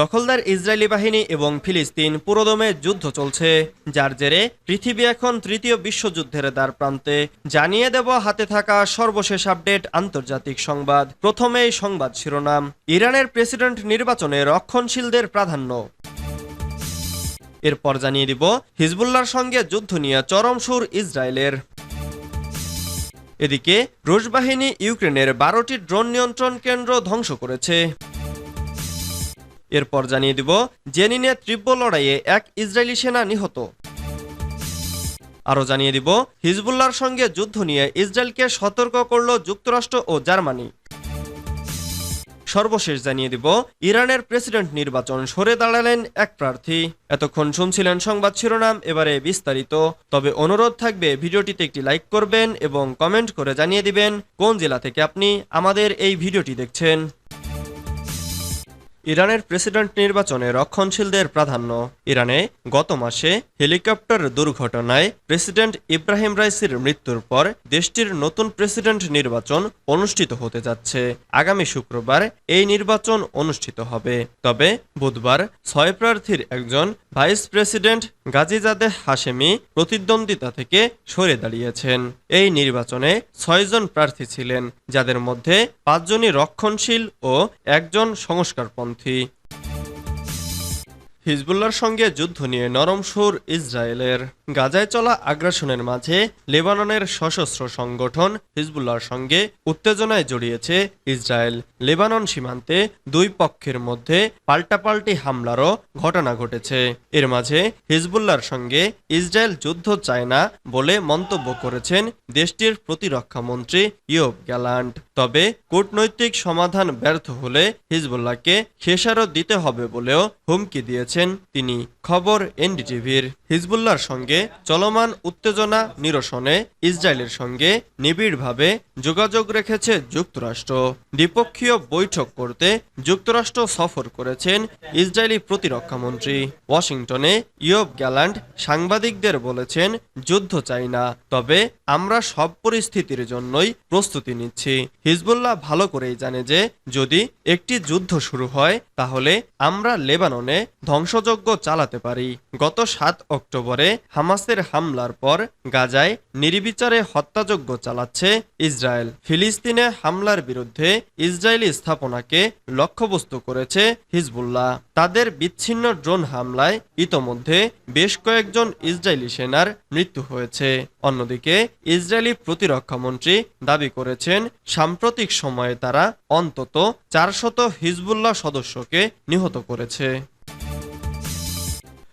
দখলদার ইসরায়েলি বাহিনী এবং ফিলিস্তিন পুরোদমে যুদ্ধ চলছে, যার জেরে পৃথিবী এখন তৃতীয় বিশ্বযুদ্ধের দ্বার প্রান্তে। জানিয়ে দেব হাতে থাকা সর্বশেষ আপডেট আন্তর্জাতিক সংবাদ। প্রথমেই সংবাদ শিরোনাম। ইরানের প্রেসিডেন্ট নির্বাচনে রক্ষণশীলদের প্রাধান্য। এরপর জানিয়ে দিব, হিজবুল্লাহর সঙ্গে যুদ্ধ নিয়ে চরম সুর ইসরায়েলের। এদিকে, রুশ বাহিনী ইউক্রেনের বারোটি ড্রোন নিয়ন্ত্রণ কেন্দ্র ধ্বংস করেছে। এরপর জানিয়ে দিব জেনিনে তীব্র লড়াইয়ে এক ইসরায়েলি সেনা নিহত। আরও জানিয়ে দিব, হিজবুল্লাহর সঙ্গে যুদ্ধ নিয়ে ইসরায়েলকে সতর্ক করল যুক্তরাষ্ট্র ও জার্মানি। সর্বশেষ জানিয়ে দিব, ইরানের প্রেসিডেন্ট নির্বাচন সরে দাঁড়ালেন এক প্রার্থী। এতক্ষণ শুনছিলেন সংবাদ শিরোনাম, এবারে বিস্তারিত। তবে অনুরোধ থাকবে, ভিডিওটিতে একটি লাইক করবেন এবং কমেন্ট করে জানিয়ে দিবেন, কোন জেলা থেকে আপনি আমাদের এই ভিডিওটি দেখছেন। ইরানের প্রেসিডেন্ট নির্বাচনে রক্ষণশীলদের প্রাধান্য। ইরানে গত মাসে হেলিকপ্টার দুর্ঘটনায় প্রেসিডেন্ট ইব্রাহিম রাইসির মৃত্যুর পর দেশটির নতুন প্রেসিডেন্ট নির্বাচন অনুষ্ঠিত হতে যাচ্ছে। আগামী শুক্রবার এই নির্বাচন অনুষ্ঠিত হবে। তবে বুধবার ছয় প্রার্থীর একজন ভাইস প্রেসিডেন্ট গাজিজাদেহ হাশেমি প্রতিদ্বন্দ্বিতা থেকে সরে দাঁড়িয়েছেন। এই নির্বাচনে ছয়জন প্রার্থী ছিলেন, যাদের মধ্যে পাঁচজনই রক্ষণশীল ও একজন সংস্কারপন্থী। হিজবুল্লাহর সঙ্গে যুদ্ধ নিয়ে নরম সুর ইসরায়েলের। গাজায় চলা আগ্রাসনের মাঝে লেবাননের সশস্ত্র সংগঠন হিজবুল্লাহর সঙ্গে উত্তেজনায় জড়িয়েছে ইসরায়েল। লেবানন সীমান্তে দুই পক্ষের মধ্যে পাল্টাপাল্টি হামলারও ঘটনা ঘটেছে। এর মাঝে হিজবুল্লাহর সঙ্গে ইসরায়েল যুদ্ধ চায় না বলে মন্তব্য করেছেন দেশটির প্রতিরক্ষা মন্ত্রী ইয়োব গ্যালান্ড তবে কূটনৈতিক সমাধান ব্যর্থ হলে হিজবুল্লাহকে খেসারত দিতে হবে বলেও হুমকি দিয়েছেন তিনি। খবর এনডিটিভির। হিজবুল্লাহর সঙ্গে চলমান উত্তেজনা নিরসনে ইসরায়েলের সঙ্গে নিবিড়ভাবে যোগাযোগ রেখেছে যুক্তরাষ্ট্র। দ্বিপক্ষীয় বৈঠক করতে যুক্তরাষ্ট্র সফর করেছেন ইসরায়েলি প্রতিরক্ষা মন্ত্রী। ওয়াশিংটনে ইয়ব গ্যালান্ড সাংবাদিকদের বলেছেন, যুদ্ধ চাই না, তবে আমরা সব পরিস্থিতির জন্যই প্রস্তুতি নিচ্ছি। হিজবুল্লাহ ভালো করেই জানে যে, যদি একটি যুদ্ধ শুরু হয়, তাহলে আমরা লেবাননে ধ্বংসযজ্ঞ চালাতে পারি। গত সাত অক্টোবরে হামাসের হামলার পর গাজায় নির্বিচারে হত্যাযজ্ঞ চালাচ্ছে ইসরায়েল। ফিলিস্তিনে হামলার বিরুদ্ধে ইসরায়েলি স্থাপনাকে লক্ষ্যবস্তু করেছে হিজবুল্লাহ। তাদের বিচ্ছিন্ন ড্রোন হামলায় ইতোমধ্যে বেশ কয়েকজন ইসরায়েলি সেনার মৃত্যু হয়েছে। অন্যদিকে, ইসরায়েলি প্রতিরক্ষামন্ত্রী দাবি করেছেন, সাম্প্রতিক সময়ে তারা অন্তত চারশত হিজবুল্লাহ সদস্যকে নিহত করেছে।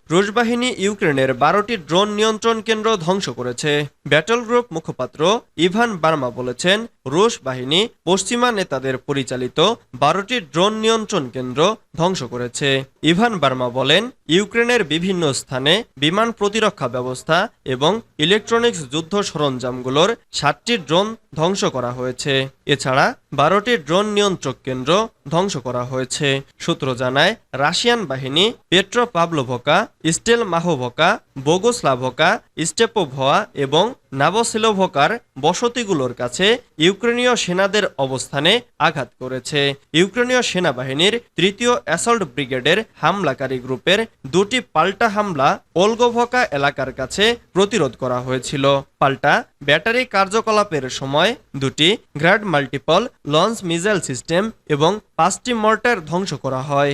রুশ বাহিনী ইউক্রেনের বারোটি ড্রোন নিয়ন্ত্রণ কেন্দ্র ধ্বংস করেছে। ব্যাটল গ্রুপ মুখপাত্র ইভান বার্মা বলেছেন, রুশ বাহিনী পশ্চিমা নেতাদের পরিচালিত বারোটি ড্রোন নিয়ন্ত্রণ কেন্দ্র ধ্বংস করেছে। ইভান বার্মা বলেন, ইউক্রেনের বিভিন্ন স্থানে বিমান প্রতিরক্ষা ব্যবস্থা এবং ইলেকট্রনিক্স যুদ্ধ সরঞ্জামগুলোর সাতটি ড্রোন ধ্বংস করা হয়েছে। এছাড়া বারোটি ড্রোন নিয়ন্ত্রক কেন্দ্র ধ্বংস করা হয়েছে। সূত্র জানায়, রাশিয়ান বাহিনী পেট্রো পাবলোভকা, স্টেল মাহোভকা, বোগোস্লাভকা, স্টেপোভয়া এবং নাবসেলোভকার বসতিগুলোর কাছে ইউক্রেনীয় সেনাদের অবস্থানে আঘাত করেছে। ইউক্রেনীয় সেনাবাহিনীর তৃতীয় অ্যাসল্ট ব্রিগেডের হামলাকারী গ্রুপের দুটি পাল্টা হামলা ওলগোভকা এলাকার কাছে প্রতিরোধ করা হয়েছিল। পাল্টা ব্যাটারি কার্যকলাপের সময় দুটি Grad multiple launch missile system এবং পাঁচটি মর্টার ধ্বংস করা হয়।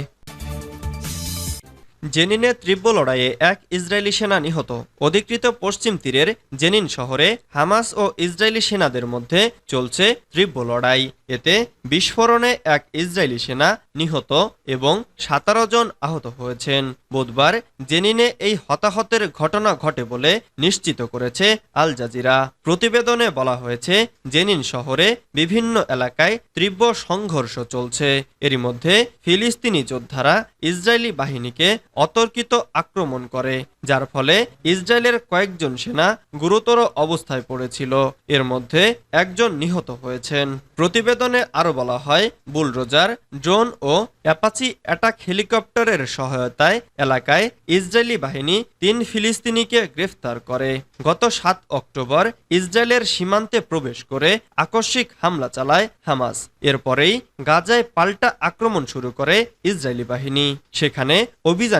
জেনিনে তীব্র লড়াইয়ে এক ইসরায়েলি সেনা নিহত। অধিকৃত পশ্চিম তীরের জেনিন শহরে হামাস ও ইসরায়েলি সেনাদের মধ্যে চলছে তীব্র লড়াই। এতে বিস্ফোরণে এক ইসরায়েলি সেনা নিহত এবং সাতারো জন আহত হয়েছেন। বুধবার জেনিনে এই হতাহতের ঘটনা ঘটে বলে নিশ্চিত করেছে আল জাজিরা। প্রতিবেদনে বলা হয়েছে, জেনিন শহরে বিভিন্ন এলাকায় তীব্র সংঘর্ষ চলছে। এরই মধ্যে ফিলিস্তিনি যোদ্ধারা ইসরায়েলি বাহিনীকে অতর্কিত আক্রমণ করে, যার ফলে ইসরায়েলের কয়েকজন সেনা গুরুতর অবস্থায় পড়েছিল। এর মধ্যে একজন নিহত হয়েছেন। প্রতিবেদনে আরও বলা হয় বুলরোজার ড্রোন ও অ্যাপাচি অ্যাটাক হেলিকপ্টারের সহায়তায় এলাকায় ইসরায়েলি বাহিনী তিন ফিলিস্তিনিকে গ্রেফতার করে। গত সাত অক্টোবর ইসরায়েলের সীমান্তে প্রবেশ করে আকস্মিক হামলা চালায় হামাস। এরপরেই গাজায় পাল্টা আক্রমণ শুরু করে ইসরায়েলি বাহিনী। সেখানে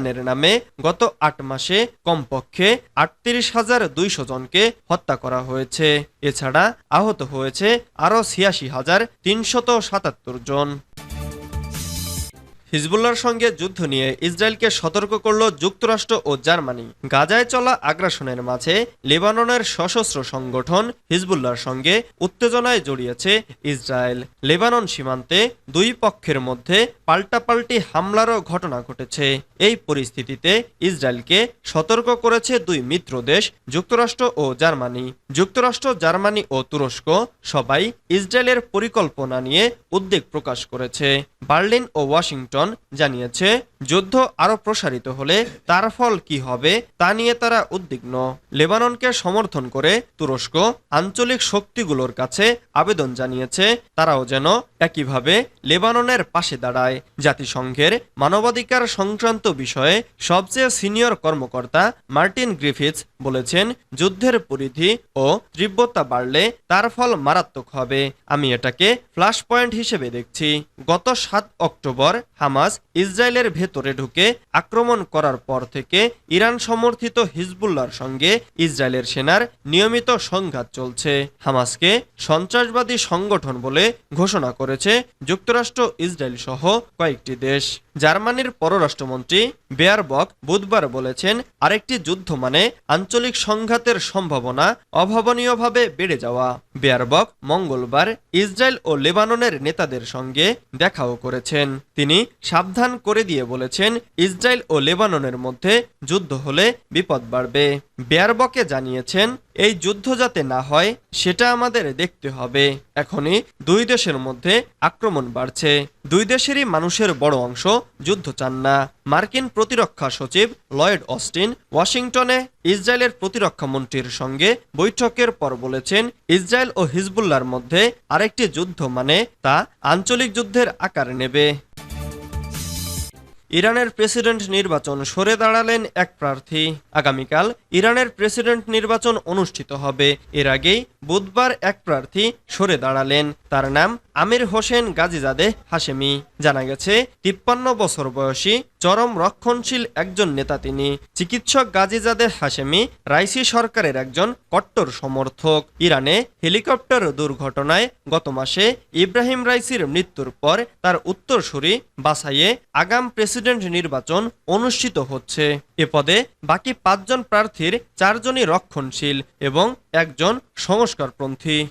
অভিযানের নামে গত আট মাসে কমপক্ষে আটত্রিশ হাজার দুইশো জনকে হত্যা করা হয়েছে। এছাড়া আহত হয়েছে আরও ছিয়াশি হাজার তিনশত সাতাত্তর জন। হিজবুল্লাহর সঙ্গে যুদ্ধ নিয়ে ইসরায়েলকে সতর্ক করল যুক্তরাষ্ট্র ও জার্মানি। গাজায় চলা আগ্রাসনের মাঝে লেবাননের সশস্ত্র সংগঠন হিজবুল্লাহর সঙ্গে উত্তেজনায় জড়িয়েছে ইসরায়েল। লেবানন সীমান্তে দুই পক্ষের মধ্যে পাল্টাপাল্টি হামলারও ঘটনা ঘটেছে। এই পরিস্থিতিতে ইসরায়েলকে সতর্ক করেছে দুই মিত্র দেশ, যুক্তরাষ্ট্র ও জার্মানি। যুক্তরাষ্ট্র, জার্মানি ও তুরস্ক সবাই ইসরায়েলের পরিকল্পনা নিয়ে উদ্বেগ প্রকাশ করেছে। বার্লিন ও ওয়াশিংটন জানিয়েছে যুদ্ধ আরও প্রসারিত হলে তার ফল কি হবে তা নিয়ে তারা উদ্বিগ্ন। লেবাননকে সমর্থন করে তুরস্ক আঞ্চলিক শক্তিগুলোর কাছে আবেদন জানিয়েছে, তারাও যেন একইভাবে লেবাননের পাশে দাঁড়ায়। জাতিসংঘের মানবাধিকার সংক্রান্ত বিষয়ে সবচেয়ে সিনিয়র কর্মকর্তা মার্টিন গ্রিফিথস বলেছেন, যুদ্ধের পরিধি ও তীব্রতা বাড়লে তার ফল মারাত্মক হবে। আমি এটাকে ফ্ল্যাশ পয়েন্ট হিসেবে দেখছি। গত সাত অক্টোবর হামাস ইসরায়েলের ভেতরে ঢুকে আক্রমণ করার পর থেকে ইরান সমর্থিত হিজবুল্লাহর সঙ্গে ইসরায়েলের সেনার নিয়মিত সংঘাত চলছে। হামাসকে সন্ত্রাসবাদী সংগঠন বলে ঘোষণা করেছে যুক্তরাষ্ট্র, ইসরায়েল সহ কয়েকটি দেশ। জার্মানির পররাষ্ট্রমন্ত্রী বেয়ারবক বুধবার বলেছেন, আরেকটি যুদ্ধ মানে আঞ্চলিক সংঘাতের সম্ভাবনা অভাবনীয়ভাবে বেড়ে যাওয়া। বেয়ারবক মঙ্গলবার ইসরায়েল ও লেবাননের নেতাদের সঙ্গে দেখাও করেছেন। তিনি সাবধান করে দিয়ে বলেছেন, ইসরায়েল ও লেবাননের মধ্যে যুদ্ধ হলে বিপদ বাড়বে। বেয়ারবকে জানিয়েছেন, এই যুদ্ধ যাতে না হয়, সেটা আমাদের দেখতে হবে। এখনই দুই দেশের মধ্যে আক্রমণ বাড়ছে। দুই দেশেরই মানুষের বড় অংশ যুদ্ধ চান না। মার্কিন প্রতিরক্ষা সচিব লয়েড অস্টিন ওয়াশিংটনে ইসরায়েলের প্রতিরক্ষা মন্ত্রীর সঙ্গে বৈঠকের পর বলেছেন, ইসরায়েল ও হিজবুল্লার মধ্যে আরেকটি যুদ্ধ মানে তা আঞ্চলিক যুদ্ধের আকার নেবে। ইরানের প্রেসিডেন্ট নির্বাচন সরে দাঁড়ালেন এক প্রার্থী। আগামীকাল ইরানের প্রেসিডেন্ট নির্বাচন অনুষ্ঠিত হবে। এর আগেই বুধবার এক প্রার্থী সরে দাঁড়ালেন। তার নাম আমির হোসেন গাজীজাদে হাশেমি। জানা গেছে, তিপ্পান্ন বছর বয়সী, চরম রক্ষণশীল একজন নেতা তিনি। চিকিৎসক গাজীজাদে হাশেমি রাইসি সরকারের একজন কট্টর সমর্থক। ইরানে হেলিকপ্টার দুর্ঘটনায় গত মাসে ইব্রাহিম রাইসির মৃত্যুর পর তার উত্তরসূরি বাসাইয়ে আগাম প্রেসিডেন্ট নির্বাচন অনুষ্ঠিত হচ্ছে। এ পদে বাকি পাঁচজন প্রার্থীর চারজনই রক্ষণশীল এবং একজন সংস্কারপন্থী।